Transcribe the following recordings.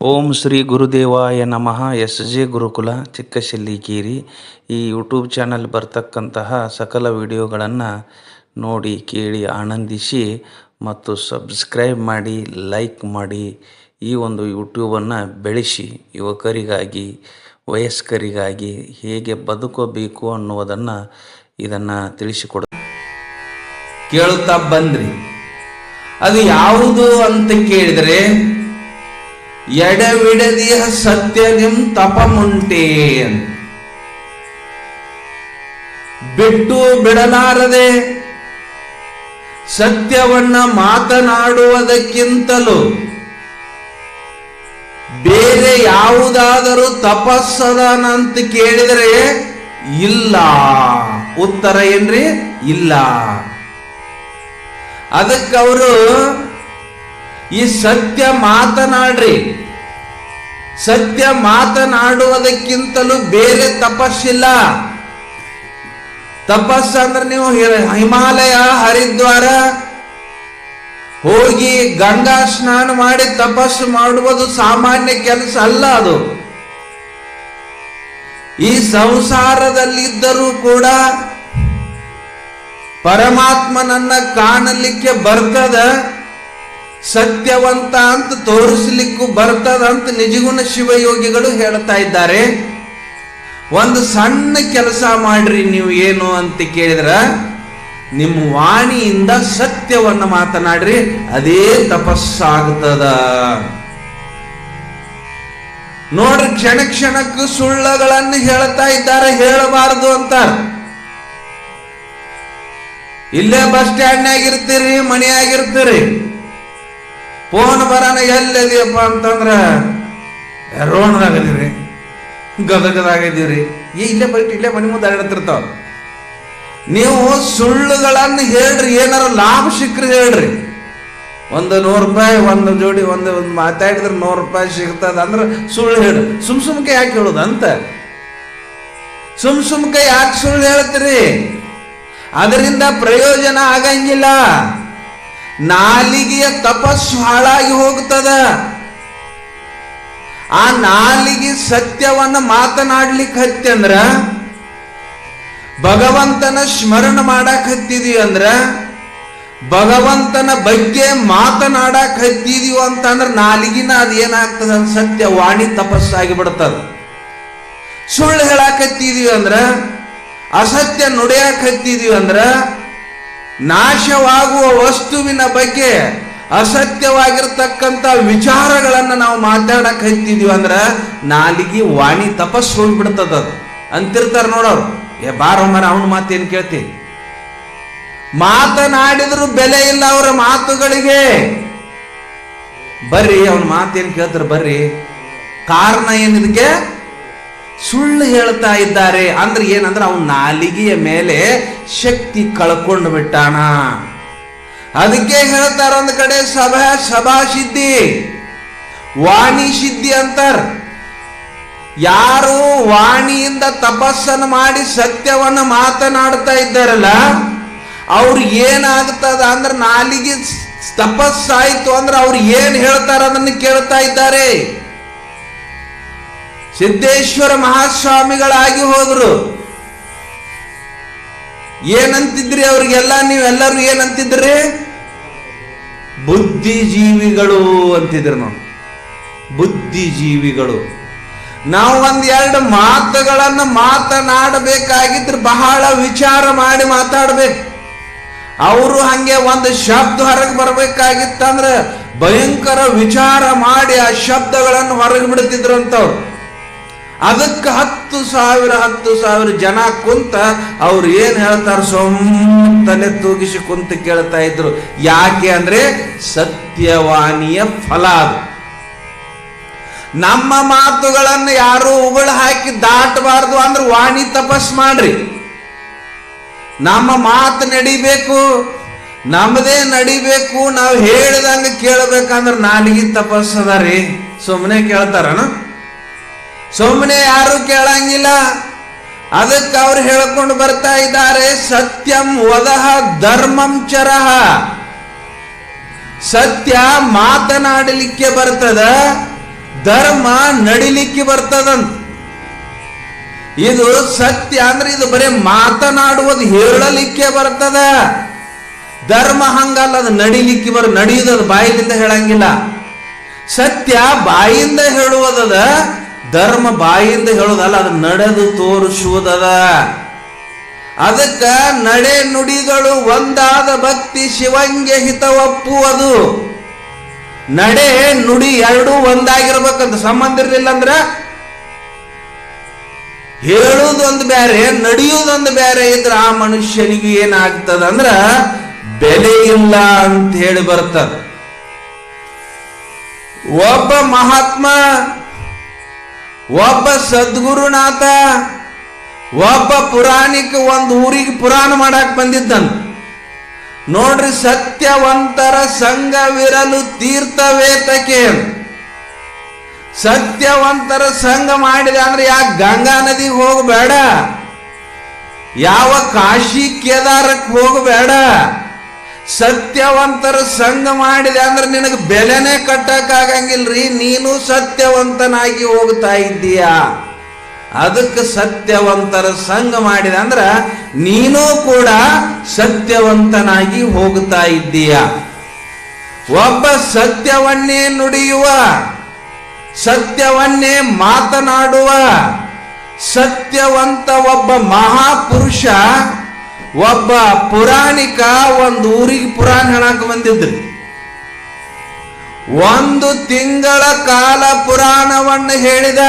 ಓಂ ಶ್ರೀ ಗುರುದೇವಾಯ ನಮಃ. S J ಗುರುಕುಲ ಚಿಕ್ಕಶಿಲ್ಲಿಕೇರಿ ಈ YouTube channel ಬರ್ತಕ್ಕಂತಹ ಸಕಲ ವಿಡಿಯೋಗಳನ್ನು ನೋಡಿ, ಕೇಳಿ, ಆನಂದಿಸಿ ಮತ್ತು ಸಬ್ಸ್ಕ್ರೈಬ್ ಮಾಡಿ, ಲೈಕ್ ಮಾಡಿ ಈ ಒಂದು ಯೂಟ್ಯೂಬನ್ನು ಬೆಳೆಸಿ ಯುವಕರಿಗಾಗಿ, ವಯಸ್ಕರಿಗಾಗಿ ಹೇಗೆ ಬದುಕಬೇಕು ಅನ್ನುವುದನ್ನು ಇದನ್ನು ತಿಳಿಸಿಕೊಡ. ಕೇಳುತ್ತಾ ಬಂದ್ರಿ. ಅದು ಯಾವುದು ಅಂತ ಕೇಳಿದರೆ ಎಡವಿಡದಿಯ ಸತ್ಯ ನಿಮ್ ತಪಮುಂಟೆ ಬಿಟ್ಟು ಬಿಡಲಾರದೆ ಸತ್ಯವನ್ನ ಮಾತನಾಡುವುದಕ್ಕಿಂತಲೂ ಬೇರೆ ಯಾವುದಾದರೂ ತಪಸ್ಸದನಂತ ಕೇಳಿದರೆ ಇಲ್ಲ. ಉತ್ತರ ಏನ್ರಿ? ಇಲ್ಲ. ಅದಕ್ಕವರು ಈ ಸತ್ಯ ಮಾತನಾಡ್ರಿ. ಸತ್ಯ ಮಾತನಾಡುವುದಕ್ಕಿಂತಲೂ ಬೇರೆ ತಪಸ್ಸಿಲ್ಲ. ತಪಸ್ಸು ಅಂದ್ರೆ ನೀವು ಹಿಮಾಲಯ ಹರಿದ್ವಾರ, ಹೋಗಿ ಗಂಗಾ ಸ್ನಾನ ಮಾಡಿ ತಪಸ್ಸು ಮಾಡುವುದು ಸಾಮಾನ್ಯ ಕೆಲಸ ಅಲ್ಲ ಅದು. ಈ ಸಂಸಾರದಲ್ಲಿದ್ದರೂ ಕೂಡ ಪರಮಾತ್ಮನನ್ನ ಕಾಣಲಿಕ್ಕೆ ಬರ್ತದ. ಸತ್ಯವಂತ ಅಂತ ತೋರಿಸ್ಲಿಕ್ಕೂ ಬರ್ತದ ಅಂತ ನಿಜಗುಣ ಶಿವಯೋಗಿಗಳು ಹೇಳ್ತಾ ಇದ್ದಾರೆ. ಒಂದು ಸಣ್ಣ ಕೆಲಸ ಮಾಡ್ರಿ ನೀವು ಏನು ಅಂತ ಕೇಳಿದ್ರ, ನಿಮ್ಮ ವಾಣಿಯಿಂದ ಸತ್ಯವನ್ನ ಮಾತನಾಡ್ರಿ, ಅದೇ ತಪಸ್ಸಾಗ್ತದ. ನೋಡ್ರಿ, ಕ್ಷಣ ಕ್ಷಣಕ್ಕೂ ಸುಳ್ಳಗಳನ್ನು ಹೇಳ್ತಾ ಇದ್ದಾರೆ, ಹೇಳಬಾರದು ಅಂತ. ಇಲ್ಲೇ ಬಸ್ ಸ್ಟ್ಯಾಂಡ್ನಾಗಿರ್ತೀರಿ ಮನೆಯಾಗಿರ್ತೀರಿ ಫೋನ್ ಬರಾನ ಎಲ್ಲಿದೆಯಪ್ಪ ಅಂತಂದ್ರ ರೋಣದಾಗದೀರಿ ಗದಗದಾಗಿದ್ದೀರಿ. ಏ, ಇಲ್ಲೇ ಬೈಟ್ ಇಲ್ಲೇ ಮನೆ ಮುಂದೆ ಅಡ್ಡತಿರ್ತಾವ ನೀವು ಸುಳ್ಳುಗಳನ್ನು ಹೇಳ್ರಿ, ಏನಾರ ಲಾಭ ಸಿಕ್ಕ್ರಿ ಹೇಳ್ರಿ. ಒಂದು ನೂರು ರೂಪಾಯಿ, ಒಂದು ಜೋಡಿ, ಒಂದು ಒಂದು ಮಾತಾಡಿದ್ರೆ ನೂರು ರೂಪಾಯಿ ಸಿಗ್ತದ ಅಂದ್ರೆ ಸುಳ್ಳು ಹೇಳು ಸುಮ್ ಸುಮ್ಕೆ ಯಾಕೆ ಹೇಳುದು ಅಂತ? ಸುಮ್ ಸುಮ್ಕೆ ಯಾಕೆ ಸುಳ್ಳು ಹೇಳ್ತೀರಿ? ಅದರಿಂದ ಪ್ರಯೋಜನ ಆಗಂಗಿಲ್ಲ. ನಾಲಿಗೆಯ ತಪಸ್ಸು ಹಾಳಾಗಿ ಹೋಗ್ತದ ಆ ನಾಲಿಗೆ ಸತ್ಯವನ್ನು ಮಾತನಾಡ್ಲಿಕ್ಕೆ ಹತ್ತಿ ಅಂದ್ರ, ಭಗವಂತನ ಸ್ಮರಣ ಮಾಡಕ್ ಹತ್ತಿದೀವಿ ಅಂದ್ರ, ಭಗವಂತನ ಬಗ್ಗೆ ಮಾತನಾಡಕ್ ಹತ್ತಿದೀವಿ ಅಂತಂದ್ರೆ ನಾಲಿಗಿನ ಅದು ಏನಾಗ್ತದ ಅಂತ ಸತ್ಯ ವಾಣಿ ತಪಸ್ಸಾಗಿ ಬಿಡ್ತದ. ಸುಳ್ಳು ಹೇಳಕ್ ಹತ್ತಿದೀವಿ ಅಂದ್ರ, ಅಸತ್ಯ ನುಡಿಯಕ್ ಹತ್ತಿದೀವಿ ಅಂದ್ರ ನಾಶವಾಗುವ ವಸ್ತುವಿನ ಬಗ್ಗೆ ಅಸತ್ಯವಾಗಿರ್ತಕ್ಕಂಥ ವಿಚಾರಗಳನ್ನು ನಾವು ಮಾತಾಡಕ್ ಹತ್ತಿದೀವಿ ಅಂದ್ರೆ ನಾಲಿಗೆ ವಾಣಿ ತಪಸ್ಸು ಹೋಗ್ಬಿಡ್ತದ ಅದು. ಅಂತಿರ್ತಾರ ನೋಡೋರು. ಏ ಬಾರ ಮರ ಅವನ ಮಾತೇನ್ ಕೇಳ್ತಿ? ಮಾತನಾಡಿದ್ರು ಬೆಲೆ ಇಲ್ಲ ಅವರ ಮಾತುಗಳಿಗೆ. ಬರ್ರಿ, ಅವನ ಮಾತೇನು ಕೇಳ್ತಾರೆ ಬರ್ರಿ. ಕಾರಣ ಏನಿದಕ್ಕೆ ಸುಳ್ಳು ಹೇಳ್ತಾ ಇದ್ದಾರೆ ಅಂದ್ರೆ ಏನಂದ್ರೆ ಅವನ ನಾಲಿಗೆಯ ಮೇಲೆ ಶಕ್ತಿ ಕಳ್ಕೊಂಡು ಬಿಟ್ಟಾನ. ಅದಕ್ಕೆ ಹೇಳ್ತಾರ ಒಂದ್ ಕಡೆ, ಸಭಾ ಸಭಾ ಸಿದ್ಧಿ, ವಾಣಿ ಸಿದ್ಧಿ ಅಂತಾರ. ಯಾರು ವಾಣಿಯಿಂದ ತಪಸ್ಸನ್ನು ಮಾಡಿ ಸತ್ಯವನ್ನ ಮಾತನಾಡ್ತಾ ಇದ್ದಾರಲ್ಲ, ಅವ್ರು ಏನಾಗ್ತದ ಅಂದ್ರೆ ನಾಲಿಗೆ ತಪಸ್ಸಾಯ್ತು ಅಂದ್ರೆ ಅವ್ರು ಏನ್ ಹೇಳ್ತಾರ ಅದನ್ನು ಕೇಳ್ತಾ ಇದ್ದಾರೆ. ಸಿದ್ದೇಶ್ವರ ಮಹಾಸ್ವಾಮಿಗಳಾಗಿ ಹೋದರು. ಏನಂತಿದ್ರಿ ಅವ್ರಿಗೆಲ್ಲ? ನೀವೆಲ್ಲರೂ ಏನಂತಿದ್ರಿ? ಬುದ್ಧಿಜೀವಿಗಳು ಅಂತಿದ್ರು ನಾವು ಬುದ್ಧಿಜೀವಿಗಳು. ನಾವು ಒಂದ್ ಎರಡು ಮಾತುಗಳನ್ನು ಮಾತನಾಡಬೇಕಾಗಿದ್ರೆ ಬಹಳ ವಿಚಾರ ಮಾಡಿ ಮಾತಾಡ್ಬೇಕು. ಅವರು ಹಂಗೆ ಒಂದು ಶಬ್ದ ಹೊರಗೆ ಬರಬೇಕಾಗಿತ್ತಂದ್ರೆ ಭಯಂಕರ ವಿಚಾರ ಮಾಡಿ ಆ ಶಬ್ದಗಳನ್ನು ಹೊರಗೆ ಬಿಡುತ್ತಿದ್ರು ಅಂತವ್ರು. ಅದಕ್ಕೆ ಹತ್ತು ಸಾವಿರ ಹತ್ತು ಸಾವಿರ ಜನ ಕುಂತ ಅವ್ರು ಏನು ಹೇಳ್ತಾರ ಸೊಮ್ಮ ತಲೆ ತೂಗಿಸಿ ಕುಂತ ಕೇಳ್ತಾ ಇದ್ರು. ಯಾಕೆ ಅಂದ್ರೆ ಸತ್ಯವಾಣಿಯ ಫಲ ಅದು. ನಮ್ಮ ಮಾತುಗಳನ್ನು ಯಾರು ಉಗುಳು ಹಾಕಿ ದಾಟಬಾರ್ದು ಅಂದ್ರೆ ವಾಣಿ ತಪಸ್ ಮಾಡ್ರಿ. ನಮ್ಮ ಮಾತು ನಡಿಬೇಕು ನಮ್ಮದೇ ನಡಿಬೇಕು, ನಾವು ಹೇಳ್ದಂಗೆ ಕೇಳಬೇಕಂದ್ರೆ ನಾಲಿಗೆ ತಪಸ್ಸದ ರೀ. ಸುಮ್ಮನೆ ಕೇಳ್ತಾರನ? ಸುಮ್ಮನೆ ಯಾರು ಕೇಳಂಗಿಲ್ಲ. ಅದಕ್ಕೆ ಅವ್ರು ಹೇಳ್ಕೊಂಡು ಬರ್ತಾ ಇದ್ದಾರೆ, ಸತ್ಯಂ ವದಹ ಧರ್ಮಂ ಚರಹ ಸತ್ಯ ಮಾತನಾಡಲಿಕ್ಕೆ ಬರ್ತದ, ಧರ್ಮ ನಡಿಲಿಕ್ಕೆ ಬರ್ತದಂತ. ಇದು ಸತ್ಯ ಅಂದ್ರೆ ಇದು ಬರೀ ಮಾತನಾಡುವುದು ಹೇಳಲಿಕ್ಕೆ ಬರ್ತದ. ಧರ್ಮ ಹಂಗಲ್ಲ, ಅದು ನಡಿಲಿಕ್ಕೆ ಬರ ನಡೆಯುವುದು ಬಾಯಿಲಿಂದ ಹೇಳಂಗಿಲ್ಲ. ಸತ್ಯ ಬಾಯಿಂದ ಹೇಳುವುದದ ಧರ್ಮ ಬಾಯಿಂದ ಹೇಳೋದಲ್ಲ, ಅದು ನಡೆದು ತೋರಿಸುವುದದ. ಅದಕ್ಕ ನಡೆ ನುಡಿಗಳು ಒಂದಾದ ಭಕ್ತಿ ಶಿವಂಗೆ ಹಿತ ಒಪ್ಪುವುದು ನಡೆ ನುಡಿ ಎರಡೂ ಒಂದಾಗಿರ್ಬೇಕಂತ ಸಂಬಂಧ ಇರಲಿಲ್ಲ ಅಂದ್ರ ಹೇಳುವುದೊಂದು ಬೇರೆ ನಡೆಯುವುದೊಂದು ಬೇರೆ ಇದ್ರೆ ಆ ಮನುಷ್ಯನಿಗೆ ಏನಾಗ್ತದ ಅಂದ್ರ, ಬೆಲೆ ಇಲ್ಲ ಅಂತ ಹೇಳಿ ಬರ್ತದ. ಒಬ್ಬ ಮಹಾತ್ಮ ಒಬ್ಬ ಸದ್ಗುರುನಾಥ, ಒಬ್ಬ ಪುರಾಣಿಕ ಒಂದು ಊರಿಗೆ ಪುರಾಣ ಮಾಡಕ್ ಬಂದಿದ್ದನ್. ನೋಡ್ರಿ, ಸತ್ಯವಂತರ ಸಂಘವಿರಲು ತೀರ್ಥವೇತಕ್ಕೆ ಸತ್ಯವಂತರ ಸಂಘ ಮಾಡಿದೆ ಅಂದ್ರೆ ಯಾಕೆ ಗಂಗಾ ನದಿಗೆ ಹೋಗಬೇಡ? ಯಾವ ಕಾಶಿ ಕೇದಾರಕ್ಕೆ ಹೋಗಬೇಡ? ಸತ್ಯವಂತರ ಸಂಘ ಮಾಡಿದೆ ಅಂದ್ರೆ ನಿನಗೆ ಬೆಲೆನೇ ಕಟ್ಟಕ್ಕಾಗಂಗಿಲ್ರಿ, ನೀನು ಸತ್ಯವಂತನಾಗಿ ಹೋಗ್ತಾ ಇದ್ದೀಯಾ. ಅದಕ್ಕೆ ಸತ್ಯವಂತರ ಸಂಘ ಮಾಡಿದ ಅಂದ್ರ ನೀನು ಕೂಡ ಸತ್ಯವಂತನಾಗಿ ಹೋಗ್ತಾ ಇದ್ದೀಯ. ಒಬ್ಬ ಸತ್ಯವನ್ನೇ ನುಡಿಯುವ, ಸತ್ಯವನ್ನೇ ಮಾತನಾಡುವ, ಸತ್ಯವಂತ ಒಬ್ಬ ಮಹಾಪುರುಷ ಒಬ್ಬ ಪುರಾಣಿಕ ಒಂದು ಊರಿಗೆ ಪುರಾಣ ಹೇಳಕ್ ಬಂದಿದ್ರಿ. ಒಂದು ತಿಂಗಳ ಕಾಲ ಪುರಾಣವನ್ನು ಹೇಳಿದ.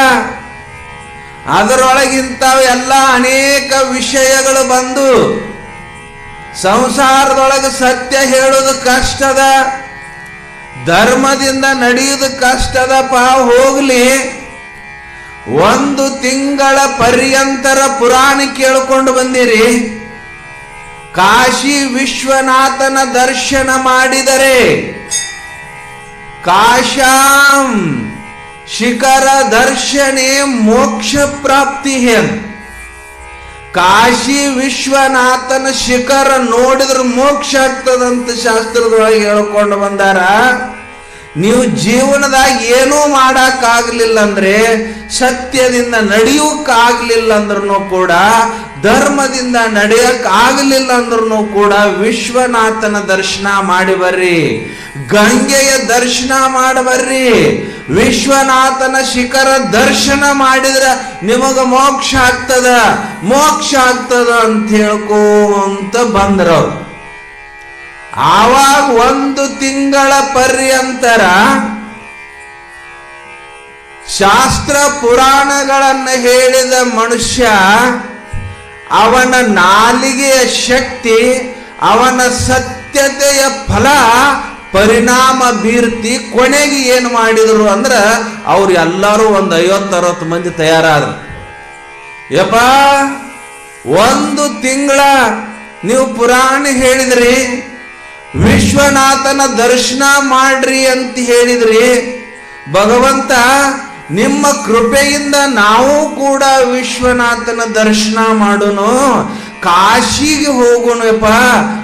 ಅದರೊಳಗಿಂತ ಎಲ್ಲ ಅನೇಕ ವಿಷಯಗಳು ಬಂದು, ಸಂಸಾರದೊಳಗೆ ಸತ್ಯ ಹೇಳೋದು ಕಷ್ಟದ, ಧರ್ಮದಿಂದ ನಡೆಯುವುದು ಪಾ ಹೋಗ್ಲಿ, ಒಂದು ತಿಂಗಳ ಪರ್ಯಂತರ ಪುರಾಣ ಕೇಳಿಕೊಂಡು ಬಂದಿರಿ. ಕಾಶಿ ವಿಶ್ವನಾಥನ ದರ್ಶನ ಮಾಡಿದರೆ ಕಾಶಾಂ ಶಿಖರ ದರ್ಶನೆ ಮೋಕ್ಷ ಪ್ರಾಪ್ತಿ ಹೇನ್ ಕಾಶಿ ವಿಶ್ವನಾಥನ ಶಿಖರ ನೋಡಿದ್ರೆ ಮೋಕ್ಷ ಆಗ್ತದಂತ ಶಾಸ್ತ್ರದೊಳಗೆ ಹೇಳ್ಕೊಂಡು ಬಂದಾರ. ನೀವು ಜೀವನದಾಗ ಏನೂ ಮಾಡಕ್ಕಾಗ್ಲಿಲ್ಲ ಅಂದ್ರೆ ಸತ್ಯದಿಂದ ನಡೆಯೋಕ್ಕಾಗ್ಲಿಲ್ಲ ಅಂದ್ರೂ ಕೂಡ ಧರ್ಮದಿಂದ ನಡೆಯಕ್ ಆಗಲಿಲ್ಲ ಅಂದ್ರೂ ಕೂಡ ವಿಶ್ವನಾಥನ ದರ್ಶನ ಮಾಡಿ ಬರ್ರಿ. ಗಂಗೆಯ ದರ್ಶನ ಮಾಡಿ ಬರ್ರಿ. ವಿಶ್ವನಾಥನ ಶಿಖರ ದರ್ಶನ ಮಾಡಿದ್ರ ನಿಮಗ ಮೋಕ್ಷ ಆಗ್ತದ? ಮೋಕ್ಷ ಆಗ್ತದ ಅಂತ ಹೇಳ್ಕೊಂತ ಬಂದ್ರ ಆವಾಗ ಒಂದು ತಿಂಗಳ ಪರ್ಯಂತರ ಶಾಸ್ತ್ರ ಪುರಾಣಗಳನ್ನು ಹೇಳಿದ ಮನುಷ್ಯ ಅವನ ನಾಲಿಗೆಯ ಶಕ್ತಿ, ಅವನ ಸತ್ಯತೆಯ ಫಲ, ಪರಿಣಾಮ ಬೀರ್ತಿ ಕೊನೆಗೆ ಏನು ಮಾಡಿದರು ಅಂದ್ರೆ ಅವ್ರು ಎಲ್ಲರೂ ಒಂದು ಐವತ್ತರವತ್ತು ಮಂದಿ ತಯಾರಾದ್ರು. ಯಪ್ಪ, ಒಂದು ತಿಂಗಳ ನೀವು ಪುರಾಣ ಹೇಳಿದ್ರಿ, ವಿಶ್ವನಾಥನ ದರ್ಶನ ಮಾಡ್ರಿ ಅಂತ ಹೇಳಿದ್ರಿ, ಭಗವಂತ ನಿಮ್ಮ ಕೃಪೆಯಿಂದ ನಾವು ಕೂಡ ವಿಶ್ವನಾಥನ ದರ್ಶನ ಮಾಡೋನು. ಕಾಶಿಗೆ ಹೋಗೋಣಪ್ಪ.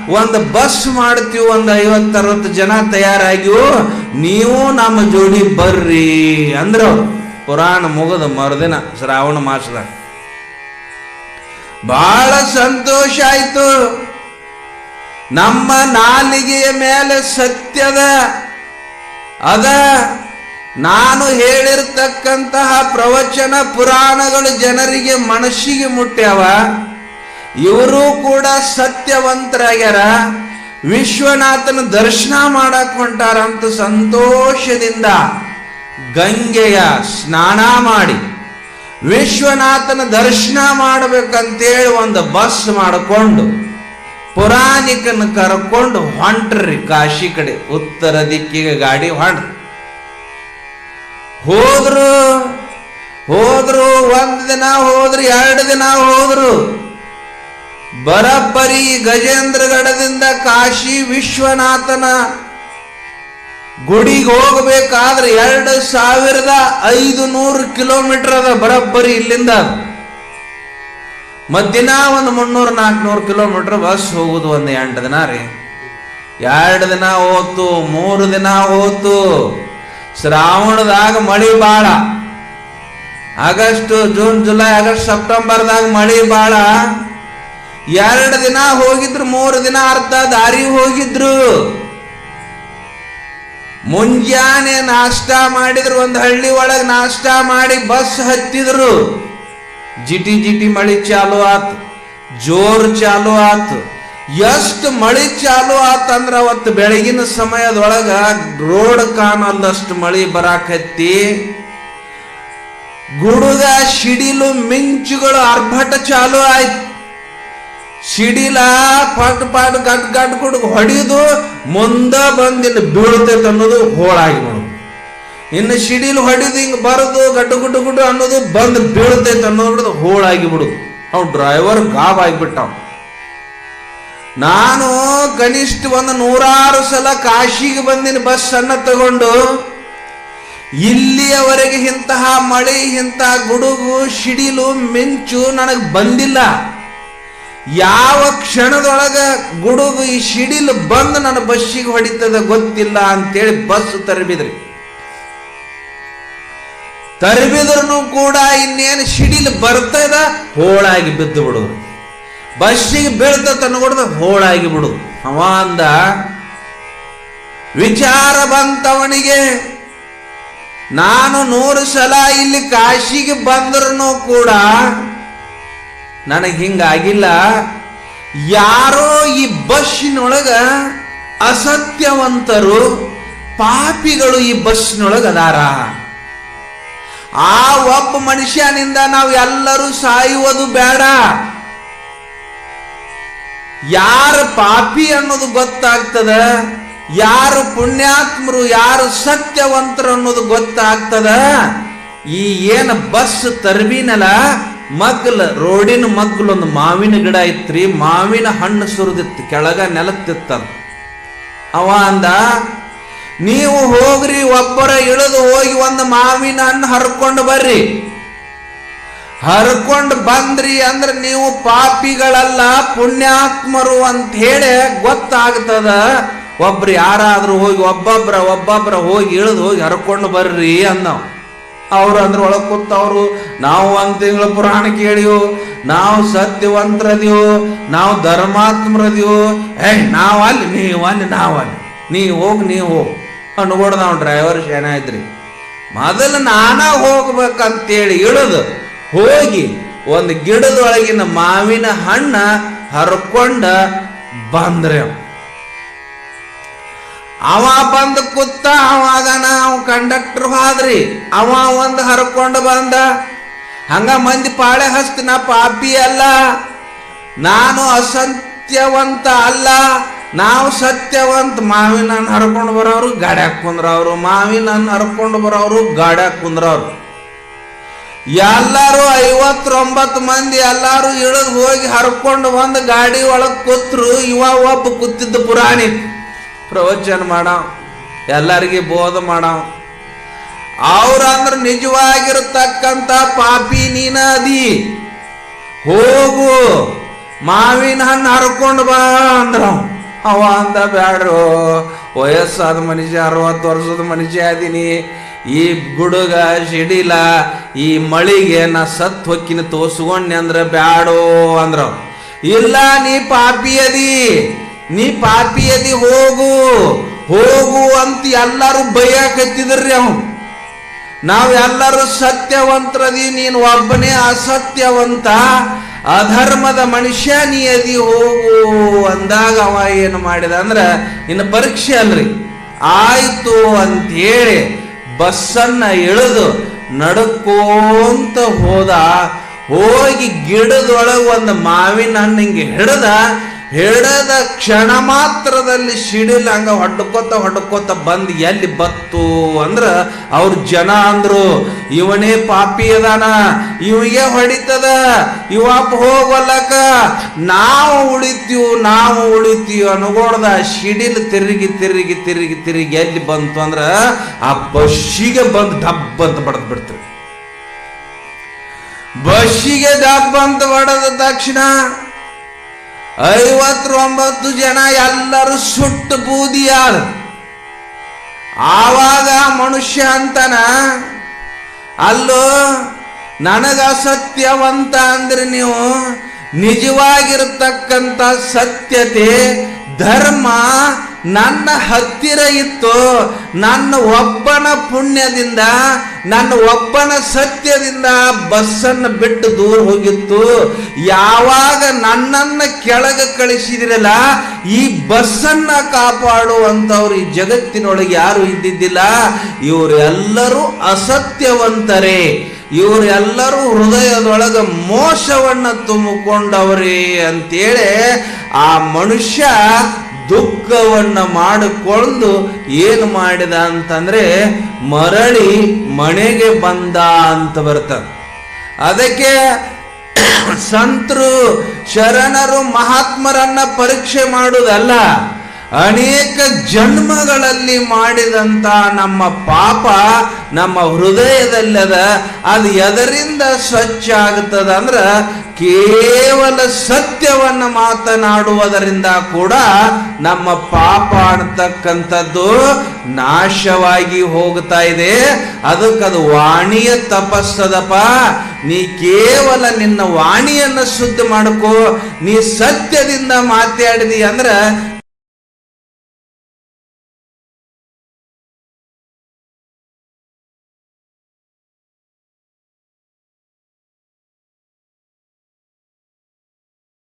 ಒಂದು ಬಸ್ ಮಾಡ್ತೀವಿ, ಒಂದು ಐವತ್ತರವತ್ತು ಜನ ತಯಾರಾಗಿವು ನೀವು ನಮ್ಮ ಜೋಡಿ ಬರ್ರಿ ಅಂದ್ರು. ಪುರಾಣ ಮುಗದ ಮರುದಿನ ಶ್ರಾವಣ ಮಾಸದಾಗ ಬಹಳ ಸಂತೋಷ ಆಯ್ತು. ನಮ್ಮ ನಾಲಿಗೆಯ ಮೇಲೆ ಸತ್ಯದ ಅದ. ನಾನು ಹೇಳಿರ್ತಕ್ಕಂತಹ ಪ್ರವಚನ ಪುರಾಣಗಳು ಜನರಿಗೆ ಮನಸ್ಸಿಗೆ ಮುಟ್ಟ್ಯಾವ? ಇವರು ಕೂಡ ಸತ್ಯವಂತರಾಗ್ಯಾರ. ವಿಶ್ವನಾಥನ ದರ್ಶನ ಮಾಡಕ್ ಹೊಂಟಾರಂತ ಸಂತೋಷದಿಂದ ಗಂಗೆಯ ಸ್ನಾನ ಮಾಡಿ, ವಿಶ್ವನಾಥನ ದರ್ಶನ ಮಾಡಬೇಕಂತೇಳಿ ಒಂದು ಬಸ್ ಮಾಡಿಕೊಂಡು ಪುರಾಣಿಕನ ಕರ್ಕೊಂಡು ಹೊಂಟ್ರಿ ಕಾಶಿ ಕಡೆ. ಉತ್ತರ ದಿಕ್ಕಿಗೆ ಗಾಡಿ ಹೊಂಟ್ ಹೋದ್ರು. ಹೋದ್ರು, ಒಂದ್ ದಿನ ಹೋದ್ರು, ಎರಡು ದಿನ ಹೋದ್ರು. ಬರಬ್ಬರಿ ಗಜೇಂದ್ರಗಢದಿಂದ ಕಾಶಿ ವಿಶ್ವನಾಥನ ಗುಡಿಗೆ ಹೋಗಬೇಕಾದ್ರೆ ಎರಡು ಸಾವಿರದ ಐದು ನೂರು ಕಿಲೋಮೀಟರ್ ಅದ ಬರಬ್ಬರಿ ಇಲ್ಲಿಂದ. ಮಧ್ಯಾಹ್ನ ಒಂದು ಮುನ್ನೂರು, ನಾಲ್ಕುನೂರು ಕಿಲೋಮೀಟರ್ ಬಸ್ ಹೋಗುದು ಒಂದು ಎಂಟು ದಿನ ರೀ. ಎರಡು ದಿನ ಹೋತು, ಮೂರು ದಿನ ಹೋತು. ಶ್ರಾವಣದಾಗ ಮಳಿ ಬಾಳ. ಆಗಸ್ಟ್, ಜೂನ್, ಜುಲೈ, ಆಗಸ್ಟ್, ಸೆಪ್ಟೆಂಬರ್ದಾಗ ಮಳಿ ಬಾಳ. ಎರಡು ದಿನ ಹೋಗಿದ್ರು, ಮೂರು ದಿನ ಅರ್ಧ ದಾರಿ ಹೋಗಿದ್ರು. ಮುಂಜಾನೆ ನಾಷ್ಟ ಮಾಡಿದ್ರು, ಒಂದು ಹಳ್ಳಿ ಒಳಗೆ ನಾಷ್ಟ ಮಾಡಿ ಬಸ್ ಹತ್ತಿದ್ರು. ಜಿಟಿ ಜಿಟಿ ಮಳಿ ಚಾಲು ಆತು, ಜೋರ್ ಚಾಲು ಆತು. ಎಷ್ಟು ಮಳಿ ಚಾಲು ಆತಂದ್ರ ಅವತ್ತು ಬೆಳಗಿನ ಸಮಯದೊಳಗ ರೋಡ್ ಕಾಣಲ್ಲಷ್ಟು ಮಳಿ ಬರಾಕತ್ತಿ. ಗುಡುಗ ಸಿಡಿಲು ಮಿಂಚುಗಳು ಅರ್ಭಟ ಚಾಲು ಆಯ್ತು. ಸಿಡಿಲ ಪಟ್ ಪಟ್ ಗಟ್ ಗಟ್ ಗುಡುಗ ಹೊಡಿದು ಮುಂದ ಬಂದಿಲ್ಲ ಬೀಳ್ತೈತೆ ಅನ್ನೋದು ಹೋಳಾಗಿ ನೋಡು. ಇನ್ನು ಸಿಡಿಲು ಹೊಡಿದು ಹಿಂಗೆ ಬರದು ಗಡ್ಡು ಗುಡ್ಡು ಗುಡ್ಡು ಅನ್ನೋದು ಬಂದು ಬೀಳ್ತೈತೆ ಅನ್ನೋದು ಹೋಳಾಗಿ ಬಿಡುದು. ಅವ್ನು ಡ್ರೈವರ್ ಗಾಬ್ ಆಗಿಬಿಟ್ಟ ಅವ್ನು. ನಾನು ಕನಿಷ್ಠ ಒಂದು ನೂರಾರು ಸಲ ಕಾಶಿಗೆ ಬಂದಿನ ಬಸ್ ಅನ್ನು ತಗೊಂಡು. ಇಲ್ಲಿಯವರೆಗೆ ಇಂತಹ ಮಳೆ ಇಂತಹ ಗುಡುಗು, ಸಿಡಿಲು, ಮಿಂಚು ನನಗೆ ಬಂದಿಲ್ಲ. ಯಾವ ಕ್ಷಣದೊಳಗ ಗುಡುಗು ಈ ಸಿಡಿಲು ಬಂದು ನನ್ನ ಬಸ್ಸಿಗೆ ಹೊಡಿತದ ಗೊತ್ತಿಲ್ಲ ಅಂತೇಳಿ ಬಸ್ ತರಬಿದ್ರಿ. ತರಬಿದ್ರು ಕೂಡ ಇನ್ನೇನು ಸಿಡಿಲು ಬರ್ತದ ಹೋಳಾಗಿ ಬಿದ್ದು ಬಿಡೋರು. ಬಸ್ಸಿಗೆ ಬೀಳ್ತದ ಅನ್ಕೊಡ್ದ ಹೋಳಾಗಿ ಬಿಡು. ಅವ ಅಂದ, ವಿಚಾರ ಬಂತವನಿಗೆ. ನಾನು ನೂರು ಸಲ ಇಲ್ಲಿ ಕಾಶಿಗೆ ಬಂದ್ರೂ ಕೂಡ ನನಗೆ ಹಿಂಗಾಗಿಲ್ಲ. ಯಾರೋ ಈ ಬಸ್ಸಿನೊಳಗ ಅಸತ್ಯವಂತರು, ಪಾಪಿಗಳು ಈ ಬಸ್ಸಿನೊಳಗ ಅದಾರ ಆ ಒಬ್ಬ ಮನುಷ್ಯನಿಂದ ನಾವು ಎಲ್ಲರೂ ಸಾಯುವುದು ಬೇಡ. ಯಾರು ಪಾಪಿ ಅನ್ನೋದು ಗೊತ್ತಾಗ್ತದ? ಯಾರು ಪುಣ್ಯಾತ್ಮರು, ಯಾರು ಸತ್ಯವಂತರು ಅನ್ನೋದು ಗೊತ್ತಾಗ್ತದ? ಈ ಏನು ಬಸ್ ತರ್ಬಿನಲ್ಲ? ಮಗ್ಲ, ರೋಡಿನ ಮಗ್ಲೊಂದು ಒಂದು ಮಾವಿನ ಗಿಡ ಇತ್ರಿ, ಮಾವಿನ ಹಣ್ಣು ಸುರಿದಿತ್ತು, ಕೆಳಗ ನೆಲತ್ತಿತ್ತ ಅವ ಅಂದ, ನೀವು ಹೋಗ್ರಿ, ಒಬ್ಬರ ಇಳಿದು ಹೋಗಿ ಒಂದು ಮಾವಿನ ಹಣ್ಣು ಹರ್ಕೊಂಡು ಬರ್ರಿ. ಹರ್ಕೊಂಡು ಬಂದ್ರಿ ಅಂದ್ರೆ ನೀವು ಪಾಪಿಗಳಲ್ಲ, ಪುಣ್ಯಾತ್ಮರು ಅಂತ ಹೇಳಿ ಗೊತ್ತಾಗ್ತದ. ಒಬ್ರು ಯಾರಾದ್ರೂ ಹೋಗಿ, ಒಬ್ಬೊಬ್ರ ಒಬ್ಬೊಬ್ರ ಹೋಗಿ ಇಳಿದು ಹೋಗಿ ಹರ್ಕೊಂಡು ಬರ್ರಿ ಅನ್ನೋ. ಅವ್ರು ಅಂದ್ರೆ ಒಳಗೆ ಕೂತವ್ರು, ನಾವು ಒಂದು ತಿಂಗಳ ಪುರಾಣ ಕೇಳಿವು ನಾವು ಸತ್ಯವಂತರದಿವು ನಾವು ಧರ್ಮಾತ್ಮರದಿವು ಏಯ್, ನಾವು ಅಲ್ಲಿ, ನೀವು ಅಲ್ಲಿ, ನಾವು ಅಲ್ಲಿ. ನೀ ಹೋಗಿ ನೀ ಹೋಗಿ. ಅನ್ಕೊಡ್ ನಾವು ಡ್ರೈವರ್ ಶೇನ ಮೊದಲು ನಾನ ಹೋಗ್ಬೇಕಂತೇಳಿ ಇಳಿದು. ಹೋಗಿ ಒಂದು ಗಿಡದೊಳಗಿನ ಮಾವಿನ ಹಣ್ಣ ಹರ್ಕೊಂಡ ಬಂದ್ರೆ ಅವ. ಬಂದು ಕೂತ ಅವಾಗ ನಾವು ಕಂಡಕ್ಟರ್ ಹಾದ್ರಿ. ಅವ ಒಂದು ಹರ್ಕೊಂಡು ಬಂದ. ಹಂಗ ಮಂದಿ ಪಾಳೆ ಹಸ್ತಿ ನಾ ಪಾಪಿ ಅಲ್ಲ. ನಾನು ಅಸತ್ಯವಂತ ಅಲ್ಲ. ನಾವು ಸತ್ಯವಂತ. ಮಾವಿನ ಹಣ್ಣು ಹರ್ಕೊಂಡು ಬರೋರು ಗಾಡ್ಯಾಗ ಕುಂದ್ರವ್ರು. ಮಾವಿನ ಹಣ್ಣು ಹರ್ಕೊಂಡು ಬರೋರು ಗಾಡ್ಯಾಗ ಕುಂದ್ರವ್ರು. ಎಲ್ಲಾರು ಐವತ್ತೊಂಬತ್ತು ಮಂದಿ ಎಲ್ಲಾರು ಇಳಿದು ಹೋಗಿ ಹರ್ಕೊಂಡು ಬಂದು ಗಾಡಿ ಒಳಗೆ ಕೂತ್ರು. ಇವ ಒಬ್ಬ ಕೂತಿದ್ದ ಪುರಾಣಿ. ಪ್ರವಚನ ಮಾಡಾವ್. ಎಲ್ಲರಿಗೆ ಬೋಧ ಮಾಡಾವ್. ಅವ್ರಂದ್ರ ನಿಜವಾಗಿರತಕ್ಕಂಥ ಪಾಪಿ ನೀನ ಅದಿ ಹೋಗು, ಮಾವಿನ ಹಣ್ಣು ಹರ್ಕೊಂಡು ಬಾ ಅಂದ್ರ. ಅವ ಅಂದ, ಬ್ಯಾಡ್ರು, ವಯಸ್ಸಾದ ಮನುಷ್ಯ, ಅರವತ್ತು ವರ್ಷದ ಮನುಷ್ಯ ಅದೀನಿ. ಈ ಗುಡುಗ ಸಿಡಿಲ, ಈ ಮಳಿಗೆ ನಾ ಸತ್ ಹೊಕ್ಕಿನ ಅಂದ್ರೆ ಬ್ಯಾಡೋ ಅಂದ್ರ. ಇಲ್ಲ, ನೀ ಪಾಪಿಯದಿ ನೀ ಪಾಪಿಯದಿ ಹೋಗು ಹೋಗು ಅಂತ ಎಲ್ಲಾರು ಬೈಯಾಕತ್ತಿದ್ರಿ ನಾವು ನಾವೆಲ್ಲರೂ ಸತ್ಯವಂತರದಿ, ನೀನು ಒಬ್ಬನೇ ಅಸತ್ಯವಂತ, ಅಧರ್ಮದ ಮನುಷ್ಯ ನೀ ಅದಿ ಹೋಗು ಅಂದಾಗ ಅವ ಏನು ಮಾಡಿದ ಅಂದ್ರೆ ಇನ್ನು ಪರೀಕ್ಷೆ ಅಲ್ರಿ. ಆಯ್ತು ಅಂತ ಹೇಳಿ ಬಸ್ಸನ್ನ ಇಳಿದು ನಡ್ಕೋಂತ ಹೋದ ಹೋಗಿ ಗಿಡದೊಳಗೆ ಒಂದು ಮಾವಿನ ಹಣ್ಣು ಹಿಂಗೆ ಹಿಡ್ದ ಹಿಡದ ಕ್ಷಣ ಮಾತ್ರದಲ್ಲಿ ಸಿಡಿಲ್ ಹಂಗ ಹೊಡ್ಕೋತ ಹೊಡ್ಕೋತ ಬಂದ್ ಎಲ್ಲಿ ಬತ್ತು ಅಂದ್ರ ಅವ್ರ ಜನ ಅಂದ್ರು, ಇವನೇ ಪಾಪಿ ಅದಾನ, ಇವಿಗೆ ಹೊಡಿತದ ಇವಪ್ಪ ಹೋಗಲ್ಲಕ ನಾವು ಉಳಿತೀವ್, ನಾವು ಉಳಿತೀವಿ ಅನ್ಕೊಳ್ದ ಸಿಡಿಲ್ ತಿರುಗಿ ತಿರುಗಿ ತಿರುಗಿ ತಿರುಗಿ ಎಲ್ಲಿ ಬಂತು ಅಂದ್ರ ಆ ಬಸ್ಸಿಗೆ ಬಂದು ಡಬ್ ಅಂತ ಬಡದ್ ಬಿಡ್ತೀವಿ ಬಸ್ಸಿಗೆ ಡಬ್ ಅಂತ ಬಡದ ತಕ್ಷಣ ಐವತ್ತೊಂಬತ್ತು ಜನ ಎಲ್ಲರೂ ಸುಟ್ಟು ಬೂದಿಯಾದ ಆವಾಗ ಮನುಷ್ಯ ಅಂತನ, ಅಲ್ಲೋ, ನನಗ ಸತ್ಯವಂತ ಅಂದ್ರೆ ನೀವು ನಿಜವಾಗಿರ್ತಕ್ಕಂಥ ಸತ್ಯತೆ, ಧರ್ಮ ನನ್ನ ಹತ್ತಿರ ಇತ್ತು. ನನ್ನ ಒಬ್ಬನ ಪುಣ್ಯದಿಂದ, ನನ್ನ ಒಬ್ಬನ ಸತ್ಯದಿಂದ ಬಸ್ಸನ್ನು ಬಿಟ್ಟು ದೂರ ಹೋಗಿತ್ತು. ಯಾವಾಗ ನನ್ನನ್ನ ಕೆಳಗೆ ಕಳಿಸಿದಿರಲ್ಲ, ಈ ಬಸ್ಸನ್ನ ಕಾಪಾಡುವಂಥವ್ರು ಈ ಜಗತ್ತಿನೊಳಗೆ ಯಾರು ಇದ್ದಿದ್ದಿಲ್ಲ. ಇವರೆಲ್ಲರೂ ಅಸತ್ಯವಂತರೇ. ಇವರೆಲ್ಲರೂ ಹೃದಯದೊಳಗೆ ಮೋಸವನ್ನ ತುಂಬಿಕೊಂಡವರೇ ಅಂತೇಳಿ ಆ ಮನುಷ್ಯ ದುಃಖವನ್ನ ಮಾಡಿಕೊಂಡು ಏನು ಮಾಡಿದ ಅಂತಂದ್ರೆ ಮರಳಿ ಮನೆಗೆ ಬಂದ ಅಂತ ಬರ್ತದೆ. ಅದಕ್ಕೆ ಸಂತರು, ಶರಣರು, ಮಹಾತ್ಮರನ್ನ ಪರೀಕ್ಷೆ ಮಾಡುವುದಲ್ಲ ಅನೇಕ ಜನ್ಮಗಳಲ್ಲಿ ಮಾಡಿದಂತ ನಮ್ಮ ಪಾಪ ನಮ್ಮ ಹೃದಯದಲ್ಲದ ಅದು ಎದರಿಂದ ಸ್ವಚ್ಛ ಆಗುತ್ತದೆ ಅಂದ್ರ ಕೇವಲ ಸತ್ಯವನ್ನು ಮಾತನಾಡುವುದರಿಂದ ಕೂಡ ನಮ್ಮ ಪಾಪ ಅನ್ನತಕ್ಕಂಥದ್ದು ನಾಶವಾಗಿ ಹೋಗ್ತಾ ಇದೆ. ಅದಕ್ಕದು ವಾಣಿಯ ತಪಸ್ಸದಪ್ಪ. ನೀ ಕೇವಲ ನಿನ್ನ ವಾಣಿಯನ್ನ ಶುದ್ಧ ಮಾಡ್ಕೋ. ನೀ ಸತ್ಯದಿಂದ ಮಾತಾಡಿದಿ ಅಂದ್ರ